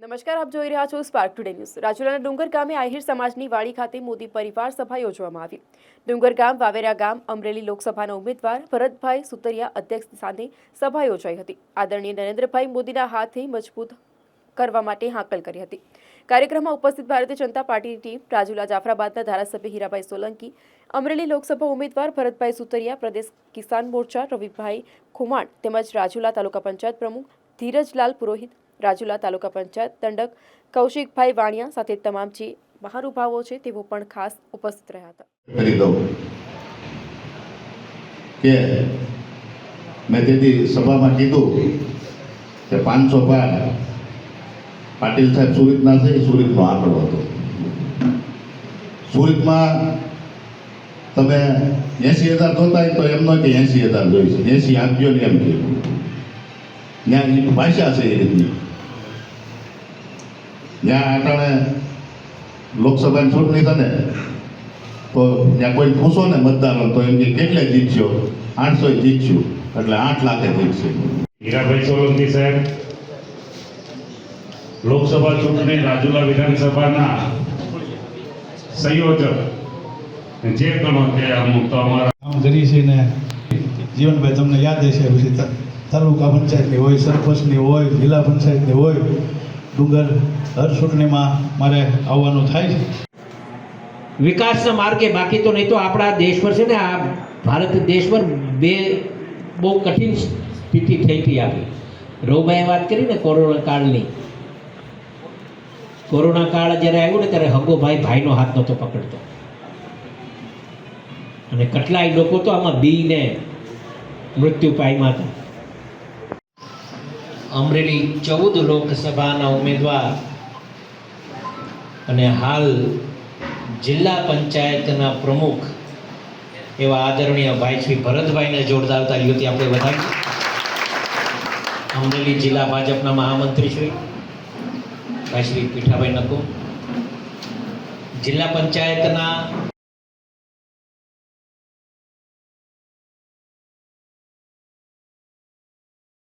નમસ્કાર, આપ જોઈ રહ્યા છો સ્પાર્ક ટુડે ન્યૂઝ રાજુલાના ડુંગર ગામે આહિર સમાજની વાડી ખાતે મોદી પરિવાર સભા યોજવામાં આવી. ડુંગર ગામ, વાવેરા ગામ, અમરેલી લોકસભાના ઉમેદવાર ભરતભાઈ સુતરિયા અધ્યક્ષ સાથે સભા યોજાઈ હતી. આદરણીય નરેન્દ્રભાઈ મોદીના હાથે મજબૂત કરવા માટે હાકલ કરી હતી. કાર્યક્રમમાં ઉપસ્થિત ભારતીય જનતા પાર્ટીની ટીમ, રાજુલા જાફરાબાદના ધારાસભ્ય હીરાભાઈ સોલંકી, અમરેલી લોકસભા ઉમેદવાર ભરતભાઈ સુતરિયા, પ્રદેશ કિસાન મોરચા રવિભાઈ ખુમાણ તેમજ રાજુલા તાલુકા પંચાયત પ્રમુખ ધીરજલાલ પુરોહિત રાજુલા તાલુકા પંચાયત દંડક કૌશિકભાઈ વાણિયા સાથે તમામ જે મહાનુભાવો છે તેઓ પણ ખાસ ઉપસ્થિત રહ્યા હતા. કે મેં તેથી સભામાં કીધું કે પાંચસો પાર પાટીલ સાહેબ સુરતના છે, એ સુરતનો આંકડો હતો. સુરતમાં તમે એંસી હજાર જોતા તો એમ ન કે એંસી હજાર જોઈશે એંસી આપજો ને એમ કીધું ત્યાં ભાષા છે એ રીતની. જ્યાં અટાણે લોકસભાની ચૂંટણી થને તો ત્યાં કોઈ પૂછો ને મતદારો તો એમ કે કેટલે જીતશો? આઠસો જીતશું. એટલે આઠ લાખે જીતશે. હીરાભાઈ સોલંકી સાહેબ લોકસભા ચૂંટણી રાજુલા વિધાનસભાના સંયોજક. જે ગણો તે અમુક તો અમારા કામ કરી છે ને જીવનભાઈ તમને યાદ હશે પછી તાલુકા પંચાયતની હોય સરપંચની હોય જિલ્લા પંચાયતની હોય ડુંગર હર ચૂંટણીમાં મારે આવવાનું થાય. છે વિકાસના માર્ગે બાકી તો નહીં તો આપણા દેશ પર છે ને, આ ભારત દેશ પર બે બહુ કઠિન સ્થિતિ થઈ હતી આપણી રોબાએ વાત કરી ને કોરોના કાળની. કોરોના કાળ જ્યારે આવ્યો ને ત્યારે હગોભાઈ ભાઈનો હાથ નહોતો પકડતો. અને કેટલાય લોકો તો આમાં બીને મૃત્યુ પામ્યા હતા. અમરેલી ચૌદ લોકસભાના ઉમેદવાર અને હાલ જિલ્લા પંચાયતના પ્રમુખ એવા આદરણીય ભાઈ શ્રી ભરતભાઈને જોરદાર તાલીઓથી આપણે વધાવીએ અમરેલી જિલ્લા ભાજપના મહામંત્રી શ્રી, ભાઈ શ્રી પીઠાભાઈ નકુ જિલ્લા પંચાયતના